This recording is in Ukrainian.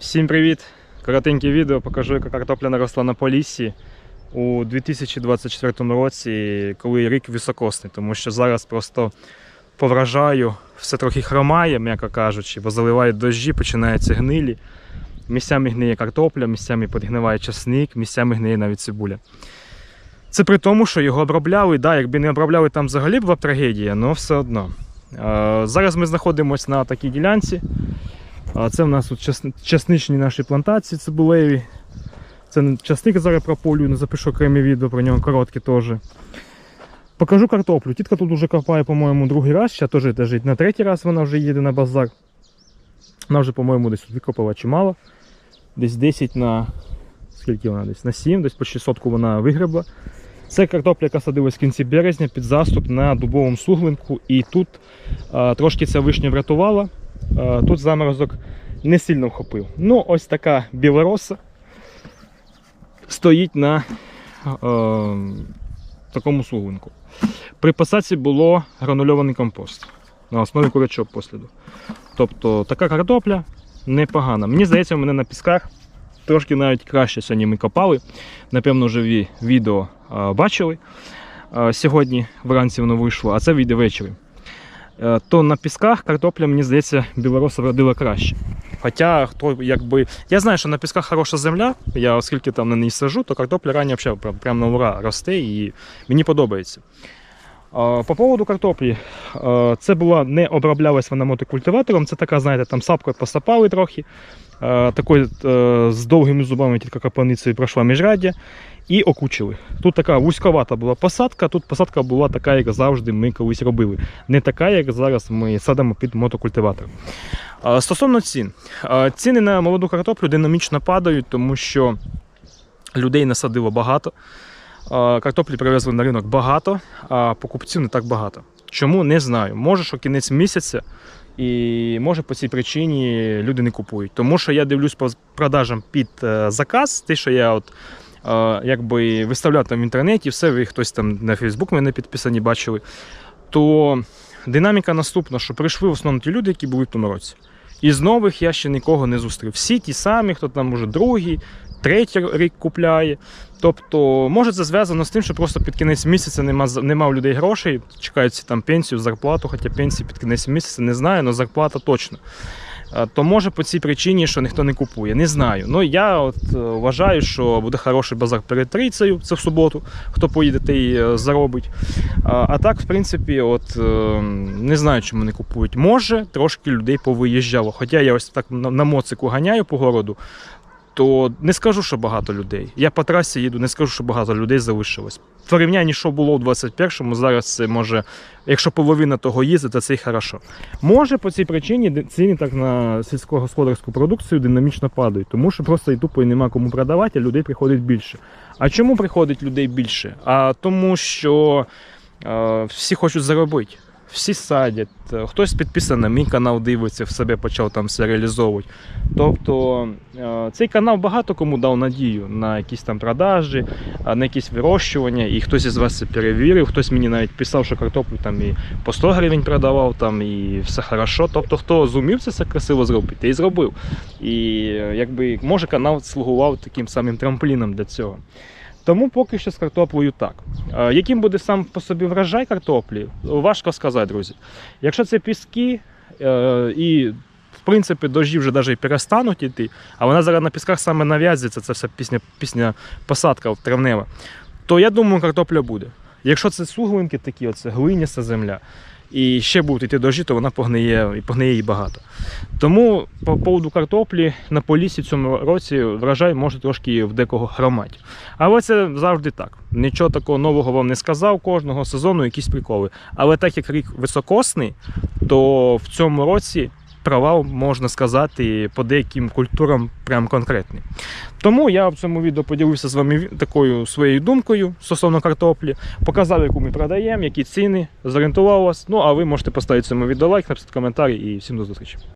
Всім привіт! Коротеньке відео покажу, яка картопля наросла на поліссі у 2024 році, коли рік високосний, тому що зараз просто по врожаю все трохи хромає, м'яко кажучи, бо заливають дощі, починаються гнилі. Місцями гниє картопля, місцями підгниває часник, місцями гниє навіть цибуля. Це при тому, що його обробляли. Да, якби не обробляли, там взагалі була б трагедія, але все одно. Е, Зараз ми знаходимося на такій ділянці. А це в нас тут час- часничні наші плантації цибулеві. Це часник зараз прополюю, не запишу окреме відео про нього коротке теж. Покажу картоплю. Тітка тут вже копає, по-моєму, другий раз, ще теж лежить на третій раз вона вже їде на базар. Вона вже, по-моєму, десь викопала чимало. Десь 10 на. Скільки вона десь? На 7, десь почти сотку вона вигребла. Це картопля, яка садилась в кінці березня під заступ на дубовому суглинку. І тут а, трошки ця вишня врятувала. А, тут заморозок не сильно вхопив. Ну, ось така білороса стоїть на е, такому суглинку. При посадці було гранульований компост на основі курячого посліду. Тобто така картопля непогана. Мені здається, у мене на пісках трошки навіть краще сьогодні ми копали. Напевно, ви відео е, бачили. Е, Сьогодні вранці воно вийшло, а це вийде ввечері. Е, То на пісках картопля, мені здається, білороса вродила краще. Хоча, хто якби. Я знаю, що на пісках хороша земля. Я оскільки там на ній сажу, то картопля рання взагалі прям, на ура росте і мені подобається. По поводу картоплі, це була не оброблялась вона мотокультиватором, це така, знаєте, там сапкою посапали трохи. Такою е, з довгими зубами тільки капаницею пройшла міжряддя і окучили. Тут така вузьковата була посадка, тут посадка була така, як завжди ми колись робили. Не така, як зараз ми садимо під мотокультиватор. Стосовно цін. Ціни на молоду картоплю динамічно падають, тому що людей насадило багато. Картоплі привезли на ринок багато, а покупців не так багато. Чому не знаю. Може, що кінець місяця, і може по цій причині люди не купують. Тому що я дивлюсь по продажам під е, заказ, те, що я от. Якби виставляв там в інтернеті, все, ви хтось там на Фейсбук мене підписані бачили, то динаміка наступна, що прийшли в основному ті люди, які були в тому році. Із нових я ще нікого не зустрів. Всі ті самі, хто там може другий, третій рік купляє. Тобто, може це зв'язано з тим, що просто під кінець місяця нема, нема у людей грошей, чекають там пенсію, зарплату, хоча пенсії під кінець місяця не знаю, але зарплата точно. То може по цій причині, що ніхто не купує. Не знаю. Ну я от е, вважаю, що буде хороший базар перед трійцею, це в суботу. Хто поїде, той е, заробить. А, так, в принципі, от е, не знаю, чому не купують. Може, трошки людей повиїжджало. Хоча я ось так на моцику ганяю по городу, то не скажу, що багато людей. Я по трасі їду, не скажу, що багато людей залишилось. В порівнянні, що було у 21-му, зараз це може, якщо половина того їздить, то це й хорошо. Може, по цій причині ціни так на сільськогосподарську продукцію динамічно падають, тому що просто і тупо і нема кому продавати, а людей приходить більше. А чому приходить людей більше? А тому що е, всі хочуть заробити. Всі садять, хтось підписаний мій канал дивиться, в себе почав там все реалізовувати. Тобто е, цей канал багато кому дав надію на якісь там продажі, на якісь вирощування, і хтось із вас це перевірив, хтось мені навіть писав, що картоплю там і по 100 гривень продавав, там і все хорошо. Тобто, хто зумів це все красиво зробити, і зробив. І е, якби може канал слугував таким самим трампліном для цього. Тому поки що з картоплею так. Е, Яким буде сам по собі врожай картоплі, важко сказати, друзі. Якщо це піски е, і в принципі дожі вже навіть перестануть іти, а вона зараз на пісках саме нав'язується, це вся пісня, пісня посадка травнева, то я думаю, картопля буде. Якщо це суглинки такі, оце глиняста земля, і ще будуть йти дощі, то вона погниє і погниє її багато. Тому по поводу картоплі на полісі в цьому році врожай може трошки в декого хромати. Але це завжди так. Нічого такого нового вам не сказав. Кожного сезону якісь приколи. Але так як рік високосний, то в цьому році провал можна сказати по деяким культурам прям конкретний. Тому я в цьому відео поділився з вами такою своєю думкою стосовно картоплі, показав, яку ми продаємо, які ціни, зорієнтував вас. Ну а ви можете поставити цьому відео лайк, написати коментар і всім до зустрічі.